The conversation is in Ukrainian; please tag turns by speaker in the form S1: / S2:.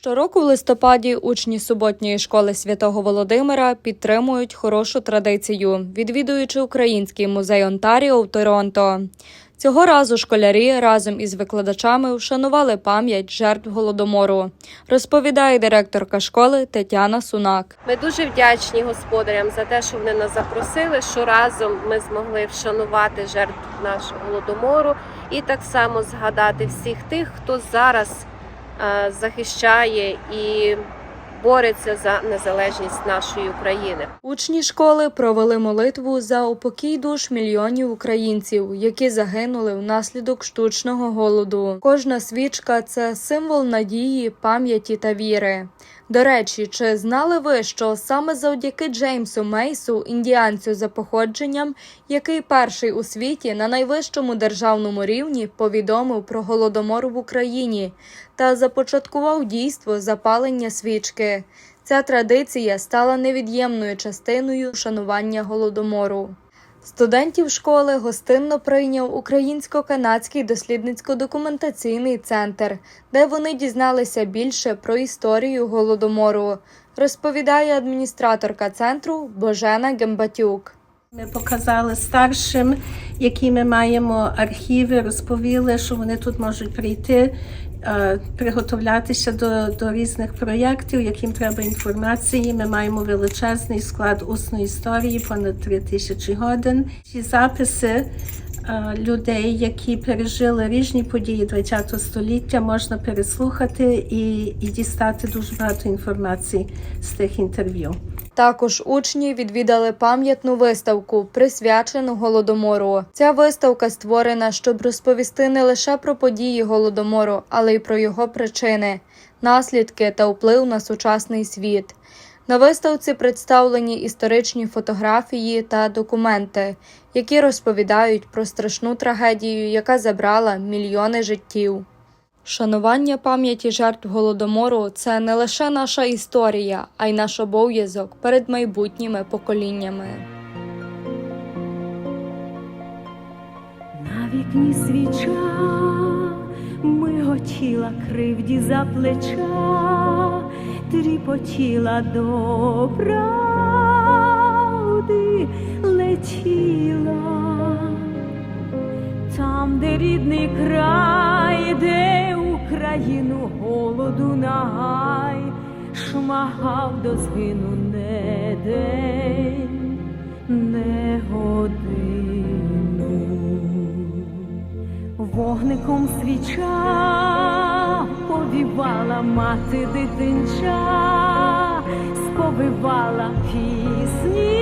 S1: Щороку в листопаді учні суботньої школи святого Володимира підтримують хорошу традицію, відвідуючи Український музей Онтаріо в Торонто. Цього разу школярі разом із викладачами вшанували пам'ять жертв голодомору, розповідає директорка школи Тетяна Сунак.
S2: Ми дуже вдячні господарям за те, що вони нас запросили, що разом ми змогли вшанувати жертв нашого голодомору і так само згадати всіх тих, хто зараз захищає і бореться за незалежність нашої України.
S1: Учні школи провели молитву за упокій душ мільйонів українців, які загинули внаслідок штучного голоду. Кожна свічка це символ надії, пам'яті та віри. До речі, чи знали ви, що саме завдяки Джеймсу Мейсу, індіанцю за походженням, який перший у світі на найвищому державному рівні повідомив про голодомор в Україні та започаткував дійство запалення свічки. Ця традиція стала невід'ємною частиною шанування голодомору. Студентів школи гостинно прийняв Українсько-канадський дослідницько-документаційний центр, де вони дізналися більше про історію голодомору, розповідає адміністраторка центру Божена Гембатюк.
S3: Ми показали старшим, які ми маємо архіви, розповіли, що вони тут можуть прийти, е, приготовлятися до, до різних проєктів, яким треба інформації. Ми маємо величезний склад усної історії, понад три тисячі годин. Ці записи е, людей, які пережили різні події ХХ століття, можна переслухати і, і дістати дуже багато інформації з тих інтерв'ю.
S1: Також учні відвідали пам'ятну виставку, присвячену голодомору. Ця виставка створена, щоб розповісти не лише про події голодомору, але й про його причини, наслідки та вплив на сучасний світ. На виставці представлені історичні фотографії та документи, які розповідають про страшну трагедію, яка забрала мільйони життів. Шанування пам'яті жертв голодомору це не лише наша історія, а й наш обов'язок перед майбутніми поколіннями.
S4: На вікні свіча миготіла кривді за плеча, тріпотіла до правди летіла. Там, де рідний край, де Україну голоду нагай, шмагав до згину не день, не годину. Вогником свіча повівала мати дитинча, сповивала пісні